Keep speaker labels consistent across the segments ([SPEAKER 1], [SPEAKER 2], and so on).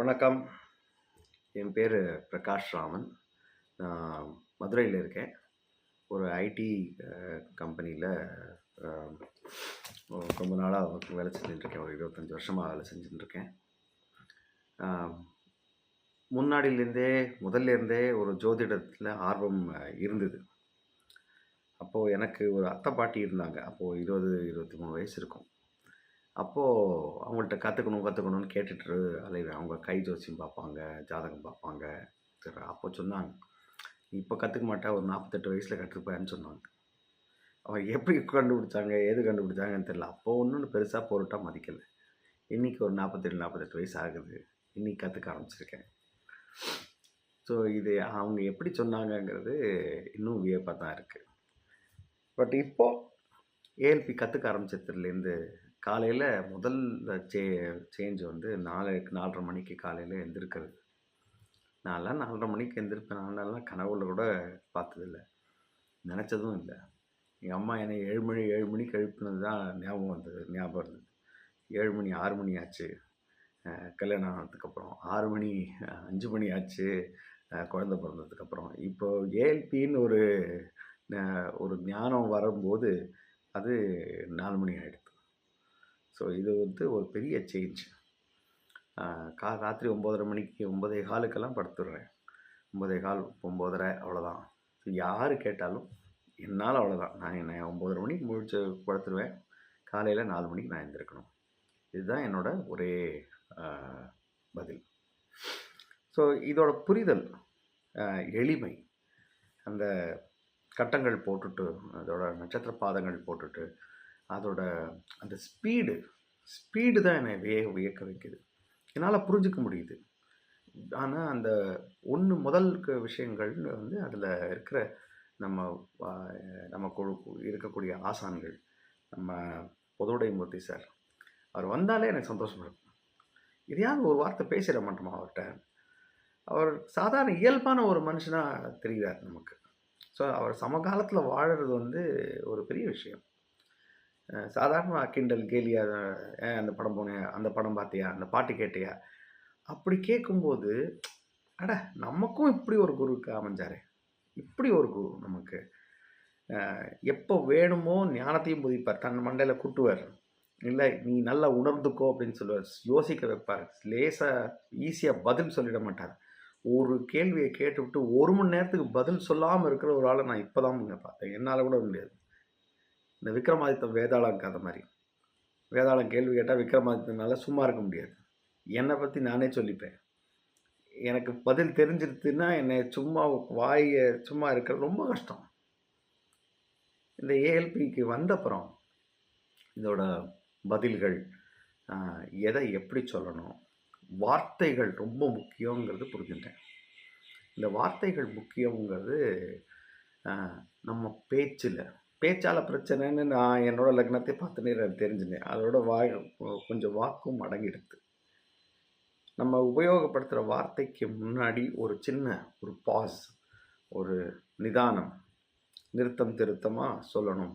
[SPEAKER 1] வணக்கம். என் பேர் பிரகாஷ் ராமன். நான் மதுரையில் இருக்கேன். ஒரு ஐடி கம்பெனியில் ரொம்ப நாளாக வேலை செஞ்சுட்டுருக்கேன் ஒரு இருபத்தஞ்சி வருஷமாக வேலை செஞ்சுட்டுருக்கேன் முன்னாடியிலேருந்தே முதல்ல இருந்தே ஒரு ஜோதிடத்தில் ஆர்வம் இருந்தது. அப்போது எனக்கு ஒரு அத்தை பாட்டி இருந்தாங்க. அப்போது இருபது இருபத்தி மூணு வயசு இருக்கும். அப்போது அவங்கள்ட்ட கற்றுக்கணும் கற்றுக்கணும்னு கேட்டுட்டு அலைவேன் அவங்க கை ஜோசியம் பார்ப்பாங்க ஜாதகம் பார்ப்பாங்க. சரி அப்போ சொன்னாங்க. இப்போ கற்றுக்க மாட்டேன் ஒரு நாற்பத்தெட்டு வயசில் கற்றுப்பேன்னு சொன்னாங்க. அவன் எப்படி கண்டுபிடிச்சாங்க எது கண்டுபிடிச்சாங்கன்னு தெரில அப்போ ஒன்றும் பெருசாக பொருட்டாக மதிக்கலை. இன்றைக்கி ஒரு நாற்பத்தெட்டு நாற்பத்தெட்டு வயசு ஆகுது. இன்றைக்கி கற்றுக்க ஆரம்பிச்சிருக்கேன். ஸோ இது அவங்க எப்படி சொன்னாங்கங்கிறது இன்னும் வியப்பாக தான் இருக்குது பட் இப்போது ஏஎல்பி கற்றுக்க ஆரம்பிச்சதுலேருந்து காலையில் முதல் சே சேஞ்ச் வந்து நாலு நாலரை மணிக்கு காலையில் எழுந்திருக்கிறது நான்லாம் நாலரை மணிக்கு எழுந்திருப்பேன் நான்லாம் கனவுல கூட பார்த்ததில்ல. நினச்சதும் இல்லை. எங்கள் அம்மா என்னை ஏழு மணி ஏழு மணிக்கு எழுப்பினது தான் ஞாபகம் வந்தது ஞாபகம் இருந்தது. ஏழு மணி ஆறு மணி ஆச்சு. கல்யாணம் ஆனதுக்கப்புறம் ஆறு மணி அஞ்சு மணி ஆச்சு குழந்த பிறந்ததுக்கப்புறம் இப்போ ஏஎல்பின்னு ஒரு ஒரு ஞானம் வரும்போது அது நாலு மணி ஆகிடுது ஸோ இது வந்து ஒரு பெரிய சேஞ்ச் கா ராத்திரி ஒம்போதரை மணிக்கு ஒம்பதே காலுக்கெல்லாம் படுத்துடுறேன். ஒம்பதே கால் ஒம்போதரை அவ்வளோதான் யார் கேட்டாலும் என்னால் அவ்வளோதான் நான் என்ன ஒம்பதரை மணிக்கு முழிச்சு படுத்துருவேன். காலையில் நாலு மணிக்கு நான் எழுந்திருக்கணும் இதுதான் என்னோட ஒரே பதில். ஸோ இதோட புரிதல் எளிமை. அந்த கட்டங்கள் போட்டுட்டு அதோட நட்சத்திர பாதங்கள் போட்டுட்டு அதோட அந்த ஸ்பீடு ஸ்பீடு தான் என்னை வேக வியக்க வைக்குது. என்னால் புரிஞ்சுக்க முடியுது. ஆனால் அந்த ஒன்று முதல் விஷயங்கள் வந்து அதில் இருக்கிற நம்ம நம்ம குழு இருக்கக்கூடிய ஆசான்கள் நம்ம பொதுவுடைமூர்த்தி சார் அவர் வந்தாலே எனக்கு சந்தோஷம் இருக்கும் இதையாவது ஒரு வார்த்தை பேசிட மாட்டோமா அவர்கிட்ட? அவர் சாதாரண இயல்பான ஒரு மனுஷனாக தெரிகிறார் நமக்கு. ஸோ அவர் சமகாலத்தில் வாழறது வந்து ஒரு பெரிய விஷயம். சாதாரண கிண்டல் கேலியா ஏன் அந்த படம் போனேன் அந்த படம் பார்த்தியா அந்த பாட்டு கேட்டியா? அப்படி கேட்கும்போது அட நமக்கும் இப்படி ஒரு குருவுக்கு அமைஞ்சாரு. இப்படி ஒரு குரு நமக்கு. எப்போ வேணுமோ ஞானத்தையும் புதிப்பார். தன் மண்டையில் குட்டுவார். இல்லை நீ நல்லா உணர்ந்துக்கோ அப்படின்னு சொல்லுவார். யோசிக்க வைப்பார் லேசாக ஈஸியாக பதில் சொல்லிட மாட்டார். ஒரு கேள்வியை கேட்டுவிட்டு ஒரு மணி நேரத்துக்கு பதில் சொல்லாமல் இருக்கிற ஒரு ஆளை நான் இப்போ தான் பார்த்தேன். என்னால் கூட முடியாது. இந்த விக்ரமாதித்தம் வேதாளம் கதை மாதிரி. வேதாளம் கேள்வி கேட்டால் விக்ரமாதித்தனால சும்மா இருக்க முடியாது. என்னை பற்றி நானே சொல்லிப்பேன். எனக்கு பதில் தெரிஞ்சிருச்சுன்னா என்னை சும்மா வாயை சும்மா இருக்கிறது ரொம்ப கஷ்டம். இந்த ஏஎல்பிக்கு வந்தப்புறம் இதோட பதில்கள் எதை எப்படி சொல்லணும் வார்த்தைகள் ரொம்ப முக்கியங்கிறது புரிஞ்சுட்டேன் இந்த வார்த்தைகள் முக்கியங்கிறது நம்ம பேச்சில் பேச்சால் பிரச்சனைன்னு நான் என்னோட லக்னத்தை பார்த்து எனக்கு தெரிஞ்சுனேன். அதோட வாய் கொஞ்சம் வாக்கும் அடங்கிடுது நம்ம உபயோகப்படுத்துகிற வார்த்தைக்கு முன்னாடி ஒரு சின்ன ஒரு பாஸ் ஒரு நிதானம் நிறுத்தம் திருத்தமாக சொல்லணும்.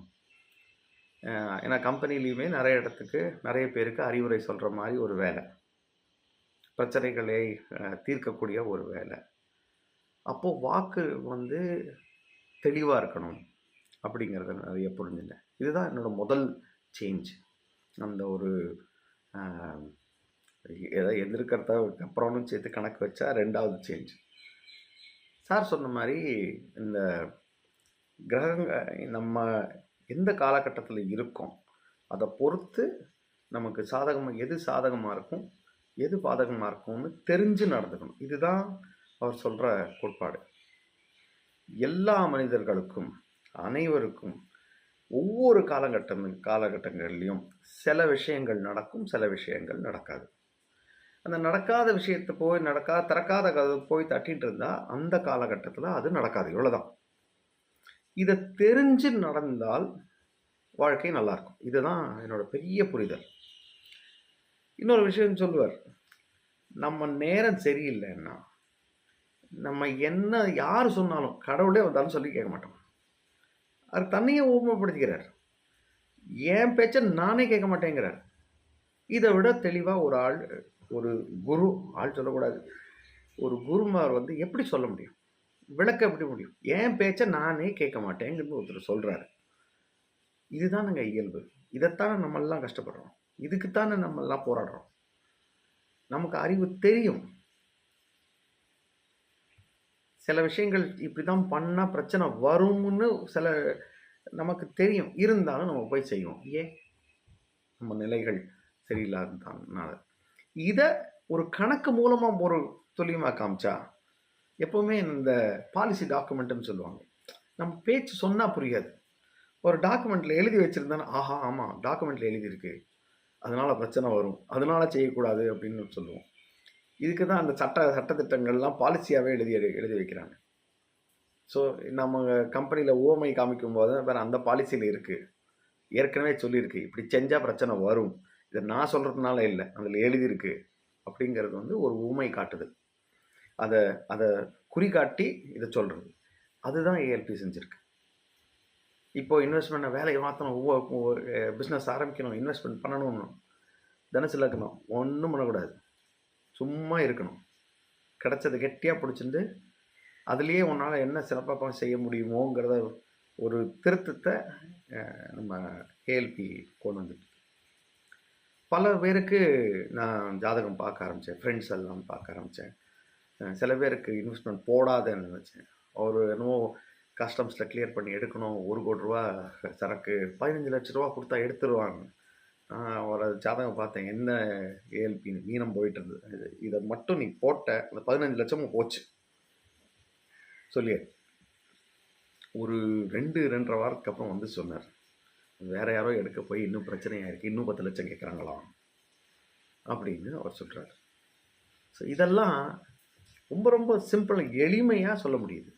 [SPEAKER 1] ஏன்னா கம்பெனிலையுமே நிறைய இடத்துக்கு நிறைய பேருக்கு அறிவுரை சொல்கிற மாதிரி ஒரு வேலை. பிரச்சனைகளை தீர்க்கக்கூடிய ஒரு வேலை. அப்போது வாக்கு வந்து தெளிவாக இருக்கணும். அப்படிங்கிறத நிறைய புரிஞ்சுட்டேன். இதுதான் என்னோடய முதல் சேஞ்ச் அந்த ஒரு ஆஹ், எதை அப்புறம்னு சேர்த்து கணக்கு வச்சா ரெண்டாவது சேஞ்ச் சார் சொன்ன மாதிரி இந்த கிரகங்க நம்ம எந்த காலகட்டத்தில் இருக்கோம் அதை பொறுத்து நமக்கு சாதகமாக எது சாதகமாக இருக்கும் எது பாதகமாக இருக்கும்னு தெரிஞ்சு நடந்துக்கணும். இதுதான் அவர் சொல்கிற கோட்பாடு. எல்லா மனிதர்களுக்கும் அனைவருக்கும் ஒவ்வொரு காலகட்டம் காலகட்டங்கள்லையும் சில விஷயங்கள் நடக்கும் சில விஷயங்கள் நடக்காது. அந்த நடக்காத விஷயத்தை போய் நடக்கா திறக்காத போய் தட்டிகிட்டு இருந்தால் அந்த காலகட்டத்தில் அது நடக்காது இவ்வளோதான் இதை தெரிஞ்சு நடந்தால் வாழ்க்கை நல்லாயிருக்கும். இதுதான் என்னோடய பெரிய புரிதல். இன்னொரு விஷயம் சொல்லுவார் நம்ம நேரம் சரியில்லைன்னா நம்ம என்ன யார் சொன்னாலும் கடவுளே வந்தாலும் சொல்லி கேட்க மாட்டோம். அவர் தன்னையே ஊமப்படுத்திக்கிறார் என் பேச்சை நானே கேட்க மாட்டேங்கிறார். இதை விட தெளிவாக ஒரு ஆள் ஒரு குரு ஆள் சொல்லக்கூடாது. ஒரு குருமார் வந்து எப்படி சொல்ல முடியும்? விளக்க எப்படி முடியும்? என் பேச்சை நானே கேட்க மாட்டேங்கிறது ஒருத்தர் சொல்கிறாரு இதுதானுங்க இயல்பு. இதைத்தானே நம்மெல்லாம் கஷ்டப்படுறோம். இதுக்குத்தானே நம்மெல்லாம் போராடுறோம். நமக்கு அறிவு தெரியும். சில விஷயங்கள் இப்படி தான் பண்ணால் பிரச்சனை வரும்னு சில நமக்கு தெரியும். இருந்தாலும் நம்ம போய் செய்வோம். ஏன்? நம்ம நிலைகள் சரியில்லாததுனால. இதை ஒரு கணக்கு மூலமாக ஒரு துல்லியமாக காமிச்சா எப்போவுமே இந்த பாலிசி டாக்குமெண்ட்டுன்னு சொல்லுவாங்க. நம்ம பேச்சு சொன்னால் புரியாது. ஒரு டாக்குமெண்ட்டில் எழுதி வச்சுருந்தானே ஆஹா ஆமாம் டாக்குமெண்ட்டில் எழுதியிருக்கு. அதனால் பிரச்சனை வரும். அதனால் செய்யக்கூடாது அப்படின்னு சொல்லுவோம். இதுக்கு தான் அந்த சட்ட சட்டத்திட்டங்கள்லாம் பாலிசியாகவே எழுதி எழுதி வைக்கிறாங்க. ஸோ நம்ம கம்பெனியில் ஓமை காமிக்கும் போது வேறு அந்த பாலிசியில் இருக்குது ஏற்கனவே சொல்லியிருக்கு. இப்படி செஞ்சால் பிரச்சனை வரும். இதை நான் சொல்கிறதுனால இல்லை. அதில் எழுதியிருக்கு. அப்படிங்கிறது வந்து ஒரு ஊமை காட்டுது அதை அதை குறிகாட்டி இதை சொல்கிறது அதுதான் ஏஎல்பி செஞ்சுருக்கு. இப்போ இன்வெஸ்ட்மெண்ட்டை வேலையை மாற்றணும் ஒவ்வொரு பிஸ்னஸ் ஆரம்பிக்கணும். இன்வெஸ்ட்மெண்ட் பண்ணணும்னு. தனசு இலக்கணம் ஒன்றும் பண்ணக்கூடாது. சும்மா இருக்கணும். கிடச்சதை கெட்டியாக பிடிச்சிருந்து அதுலேயே உன்னால் என்ன சிறப்பாக செய்ய முடியுமோங்கிறத ஒரு திருத்தத்தை நம்ம ஏஎல்பி கொண்டு வந்துட்டு. பல பேருக்கு நான் ஜாதகம் பார்க்க ஆரம்பித்தேன் ஃப்ரெண்ட்ஸ் எல்லாம் பார்க்க ஆரம்பித்தேன் சில பேருக்கு இன்வெஸ்ட்மெண்ட் போடாதேன்னு நினச்சேன். அவர் என்னமோ கஸ்டம்ஸில் கிளியர் பண்ணி எடுக்கணும். ஒரு கோடி ரூபா சரக்கு பதினஞ்சு லட்ச ரூபா கொடுத்தா எடுத்துருவாங்க ஒரு ஜாதகம் பார்த்தேன். என்ன ஏஎல்பி மீனம் போயிட்டு இருந்தது இதை மட்டும் நீ போட்ட அந்த பதினஞ்சு லட்சமும் போச்சு. சொல்லியே ஒரு ரெண்டு ரெண்டரை வாரத்துக்கு அப்புறம் வந்து சொன்னார். வேற யாரோ எடுக்க போய் இன்னும் பிரச்சனையாக இருக்குது இன்னும் பத்து லட்சம் கேட்குறாங்களாம் அப்படின்னு அவர் சொல்கிறார் ஸோ இதெல்லாம் ரொம்ப ரொம்ப சிம்பிள் எளிமையாக சொல்ல முடியுது.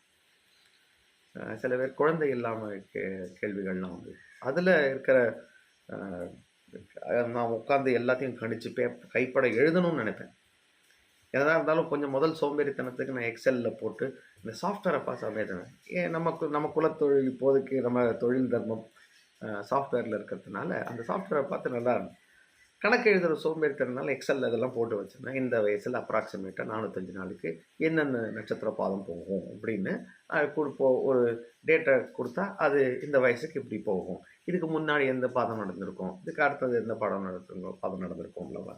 [SPEAKER 1] சில பேர் குழந்தை இல்லாமல் கே கேள்விகள்லாம் வந்து அதில் இருக்கிற நான் உட்காந்து எல்லாத்தையும் கணிச்சு பே கைப்பட எழுதணும்னு நினைப்பேன். எதனா இருந்தாலும் கொஞ்சம் முதல் சோம்பேறித்தனத்துக்கு நான் எக்ஸலில் போட்டு இந்த சாஃப்ட்வேரை பாஸ் ஆகிடுவேன் ஏன் நமக்கு நம்ம குலத்தொழில் இப்போதைக்கு நம்ம தொழில் தர்மம் சாஃப்ட்வேரில் இருக்கிறதுனால அந்த சாஃப்ட்வேரை பார்த்து நல்லா கணக்கு எழுதுகிற சோம்பேறித்தனால எக்ஸல் இதெல்லாம் போட்டு வச்சுருந்தேன். இந்த வயசில் அப்ராக்சிமேட்டாக நானூற்றஞ்சு நாளுக்கு என்னென்ன நட்சத்திர பாதம் போகும் அப்படின்னு கொடுப்போ ஒரு டேட்டை கொடுத்தா அது இந்த வயசுக்கு இப்படி போகும். இதுக்கு முன்னாடி எந்த பாதம் நடந்திருக்கும்? இதுக்கு அடுத்தது எந்த பாடம் நடந்திருக்கும்? பாதம் நடந்திருக்கும்ல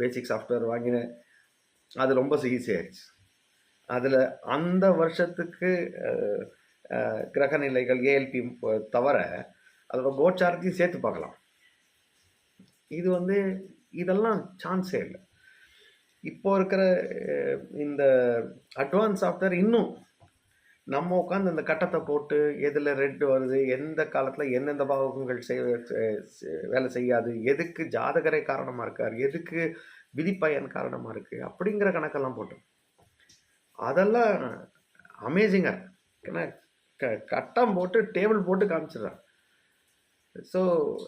[SPEAKER 1] பேசிக் சாஃப்ட்வேர் வாங்கினேன். அது ரொம்ப ஈஸியாகிடுச்சு அதில் அந்த வருஷத்துக்கு கிரக நிலைகள் ஏஎல்பி தவிர அதோட கோச்சாரத்தையும் சேர்த்து பார்க்கலாம். இது வந்து இதெல்லாம் சான்ஸே இல்லை. இப்போ இருக்கிற இந்த அட்வான்ஸ் சாஃப்ட்வேர் இன்னும் நம்ம உட்காந்து இந்த கட்டத்தை போட்டு எதில் ரெட் வருது எந்த காலத்தில் எந்தெந்த பாவகங்கள் செய் செ- வேலை செய்யாது எதுக்கு ஜாதகரே காரணமாக இருக்கார் எதுக்கு விதிப்பயன் காரணமாக இருக்குது அப்படிங்கிற கணக்கெல்லாம் போட்டு அதெல்லாம் அமேசிங்காக ஏன்னா க கட்டம் போட்டு டேபிள் போட்டு காமிச்சிடுறான் ஸோ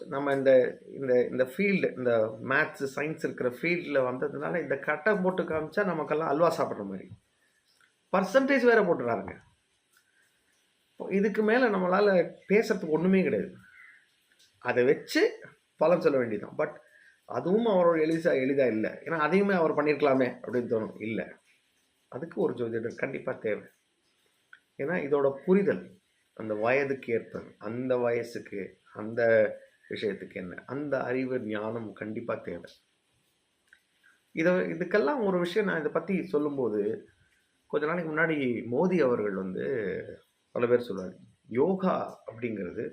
[SPEAKER 1] நம்ம இந்த இந்த இந்த ஃபீல்டு இந்த மேத்ஸு சயின்ஸ் இருக்கிற ஃபீல்டில் வந்ததுனால இந்த கட்டை போட்டு காமிச்சா நமக்கெல்லாம் அல்வா சாப்பிட்ற மாதிரி. பர்சன்டேஜ் வேறு போட்டுறாருங்க. இதுக்கு மேலே நம்மளால் பேசுறதுக்கு ஒன்றுமே கிடையாது. அதை வச்சு பலன் சொல்ல வேண்டியதான் பட் அதுவும் அவரோட எளிசா எளிதாக இல்லை. ஏன்னா அதையுமே அவர் பண்ணியிருக்கலாமே அப்படின்னு தோணும். இல்லை. அதுக்கு ஒரு ஜோதிடர் கண்டிப்பாக தேவை. ஏன்னா இதோட புரிதல் அந்த வயதுக்கு ஏற்ப அந்த வயசுக்கு அந்த விஷயத்துக்கு என்ன? அந்த அறிவு ஞானம் கண்டிப்பாக தேவை. இதை இதுக்கெல்லாம் ஒரு விஷயம் நான் இதை பற்றி சொல்லும்போது கொஞ்ச நாளைக்கு முன்னாடி மோடி அவர்கள் வந்து பல பேர் சொல்லுவார் யோகா அப்படிங்கிறது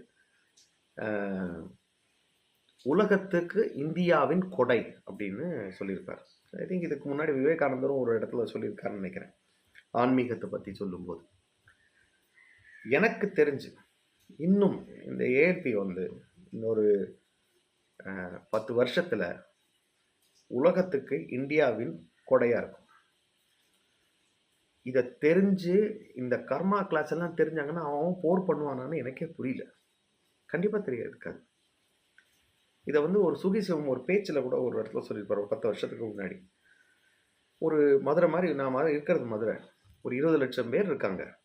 [SPEAKER 1] உலகத்துக்கு இந்தியாவின் கொடை அப்படின்னு சொல்லியிருப்பார். ஐ திங்க் இதுக்கு முன்னாடி விவேகானந்தரும் ஒரு இடத்துல சொல்லியிருக்காருன்னு நினைக்கிறேன் ஆன்மீகத்தை பற்றி சொல்லும்போது. எனக்கு தெரிஞ்சு இன்னும் இந்த ஏஎல்பி வந்து இன்னொரு பத்து வருஷத்தில் உலகத்துக்கு இந்தியாவின் கொடையாக இருக்கும். இதை தெரிஞ்சு இந்த கர்மா கிளாஸ் எல்லாம் தெரிஞ்சாங்கன்னா அவன் போர் பண்ணுவானான்னு எனக்கே புரியல. கண்டிப்பாக தெரிய இருக்காது. இதை வந்து ஒரு சுகிசிவம் ஒரு பேச்சில் கூட ஒரு இடத்துல சொல்லியிருப்பார் ஒரு பத்து வருஷத்துக்கு முன்னாடி. ஒரு மதுரை மாதிரி நான் மாதிரி இருக்கிறது மதுரை. ஒரு இருபது லட்சம் பேர் இருக்காங்க.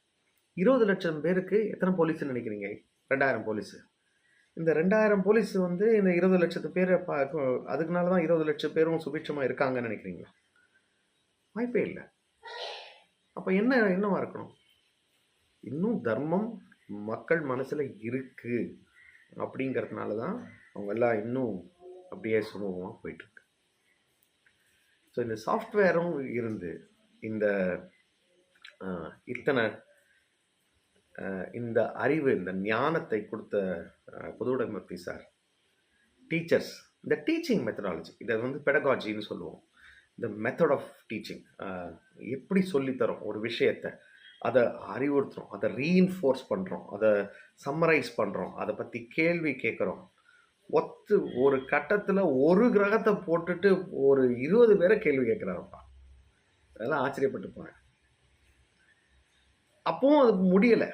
[SPEAKER 1] இருபது லட்சம் பேருக்கு எத்தனை போலீஸ்னு நினைக்கிறீங்க? ரெண்டாயிரம் போலீஸு இந்த ரெண்டாயிரம் போலீஸ் வந்து இந்த இருபது லட்சத்து பேர் அதுக்குனால தான் இருபது லட்சம் பேரும் சுபிட்சமாக இருக்காங்கன்னு நினைக்கிறீங்களா? வாய்ப்பே இல்லை. அப்போ என்ன என்னவா இருக்கணும்? இன்னும் தர்மம் மக்கள் மனசில் இருக்கு அப்படிங்கிறதுனால தான் அவங்க எல்லாம் இன்னும் அப்படியே சுமூகமாக போயிட்டுருக்கு. ஸோ இந்த சாஃப்ட்வேரும் இருந்து இந்த இத்தனை இந்த அறிவு இந்த ஞானத்தை கொடுத்த புதுவுடைமூர்த்தி சார்? டீச்சர்ஸ் இந்த டீச்சிங் மெத்தடாலஜி இதை வந்து பெடகாஜின்னு சொல்லுவோம். இந்த மெத்தட் ஆஃப் டீச்சிங் எப்படி சொல்லித்தரோம் ஒரு விஷயத்தை? அதை அறிவுறுத்துகிறோம் அதை ரீஇன்ஃபோர்ஸ் பண்ணுறோம் அதை சம்மரைஸ் பண்ணுறோம் அதை பற்றி கேள்வி கேட்குறோம். ஒத்து ஒரு கட்டத்தில் ஒரு கிரகத்தை போட்டுட்டு ஒரு இருபது பேரை கேள்வி கேட்குறாருப்பா அதெல்லாம் ஆச்சரியப்பட்டு போனேன் அப்பவும் அது முடியலை.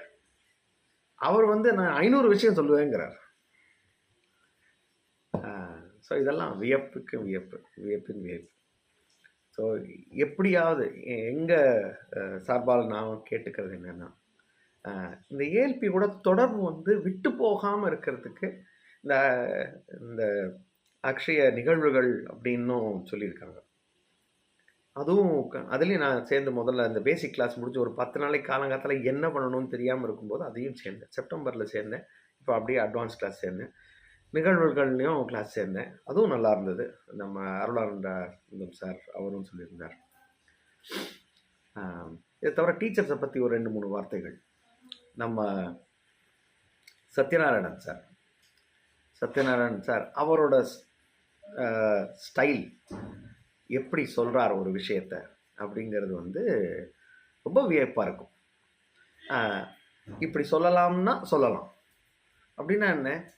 [SPEAKER 1] அவர் வந்து நான் ஐநூறு விஷயம் சொல்லுவேங்கிறார். ஸோ இதெல்லாம் வியப்புக்கு வியப்பு வியப்பின் வியப்பு. ஸோ எப்படியாவது எங்கள் சார்பால் நான் கேட்டுக்கிறது என்னென்னா இந்த ஏஎல்பி கூட தொடர்பு வந்து விட்டு போகாமல் இருக்கிறதுக்கு இந்த இந்த அக்ஷய நிகழ்வுகள் அப்படின்னும் சொல்லியிருக்காங்க. அதுவும் க- அதுலேயும் நான் சேர்ந்து முதல்ல அந்த பேசிக் கிளாஸ் முடிச்சு ஒரு பத்து நாளைக்கு காலங்காலத்தில் என்ன பண்ணணும்னு தெரியாமல் இருக்கும்போது அதையும் சேர்ந்தேன். செப்டம்பரில் சேர்ந்தேன். இப்போ அப்படியே அட்வான்ஸ் கிளாஸ் சேர்ந்தேன். நிகழ்வுகள்லையும் கிளாஸ் சேர்ந்தேன். அதுவும் நல்லா இருந்தது. நம்ம அருளானந்தம் சார் அவரும் சொல்லியிருந்தார். இதை தவிர டீச்சர்ஸை பற்றி ஒரு ரெண்டு மூணு வார்த்தைகள். நம்ம சத்யநாராயணன் சார். சத்யநாராயணன் சார் அவரோட ஸ்டைல் எப்படி சொல்கிறார் ஒரு விஷயத்த அப்படிங்கிறது வந்து ரொம்ப வியப்பாக இருக்கும். இப்படி சொல்லலாம்னா சொல்லலாம். அப்படின்னா என்ன?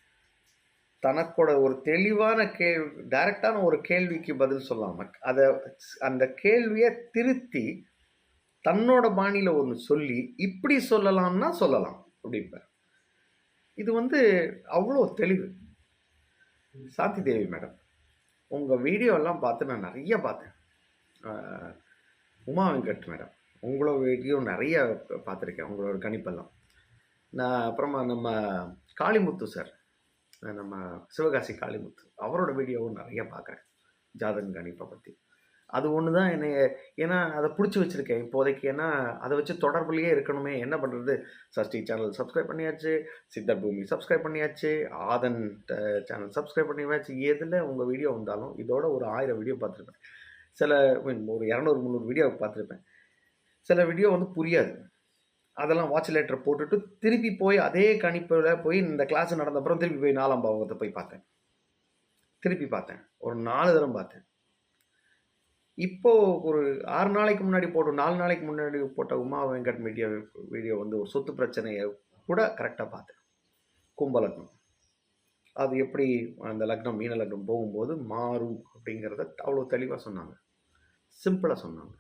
[SPEAKER 1] தனக்கோட ஒரு தெளிவான கேள்வி டைரக்டான ஒரு கேள்விக்கு பதில் சொல்லாமல் அதை அந்த கேள்வியை திருத்தி தன்னோட பாணியில் ஒன்று சொல்லி இப்படி சொல்லலாம்னா சொல்லலாம் அப்படிம்பார். இது வந்து அவ்வளோ தெளிவு. சாந்தி தேவி மேடம். உங்கள் வீடியோலாம் பார்த்து நான் நிறைய பார்த்தேன். உமா வெங்கட் மேடம் உங்களோட வீடியோ நிறைய பார்த்துருக்கேன் உங்களோட கணிப்பெல்லாம். நான் அப்புறமா நம்ம காளிமுத்து சார் நம்ம சிவகாசி காளிமுத்து அவரோட வீடியோவும் நிறைய பார்க்குறேன் ஜாதக கணிப்பை பற்றி அது ஒன்று தான் என்னை ஏன்னா அதை பிடிச்சி வச்சுருக்கேன். இப்போதைக்கு ஏன்னா அதை வச்சு தொடர்புலையே இருக்கணுமே என்ன பண்ணுறது சஷ்டி சேனல் சப்ஸ்கிரைப் பண்ணியாச்சு சித்தர் பூமி சப்ஸ்கிரைப் பண்ணியாச்சு ஆதன் சேனல் சப்ஸ்கிரைப் பண்ணியாச்சு. எதில் உங்கள் வீடியோ வந்தாலும் இதோட ஒரு ஆயிரம் வீடியோ பார்த்துருப்பேன். சில ஒரு இரநூறு முந்நூறு வீடியோ பார்த்துருப்பேன். சில வீடியோ வந்து புரியாது. அதெல்லாம் வாட்ச் லெட்டர் போட்டுட்டு திருப்பி போய் அதே கணிப்பில் போய் இந்த கிளாஸ் நடந்த அப்புறம் திருப்பி போய் நாலாம் பாவகத்தை போய் பார்த்தேன். திருப்பி பார்த்தேன். ஒரு நாலு தரம் பார்த்தேன். இப்போது ஒரு ஆறு நாளைக்கு முன்னாடி போட்ட நாலு நாளைக்கு முன்னாடி போட்ட உமா வெங்கட் மீடியா வீடியோ வந்து ஒரு சொத்து பிரச்சனையை கூட கரெக்டாக பார்த்தேன். கும்பலக்னம். அது எப்படி அந்த லக்னம் மீன லக்னம் போகும்போது மாறும் அப்படிங்கிறத அவ்வளோ தெளிவாக சொன்னாங்க. சிம்பிளாக சொன்னாங்க.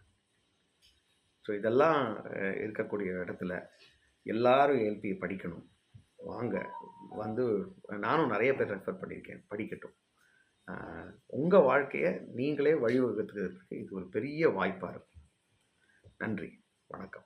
[SPEAKER 1] ஸோ இதெல்லாம் இருக்கக்கூடிய இடத்துல எல்லாரும் எல்பியை படிக்கணும். வாங்க. வந்து நானும் நிறைய பேர் ரெஃபர் பண்ணியிருக்கேன். படிக்கட்டும். உங்கள் வாழ்க்கையை நீங்களே வழிவகுத்துக்கிறதுக்கு இது ஒரு பெரிய வாய்ப்பாக இருக்கும். நன்றி. வணக்கம்.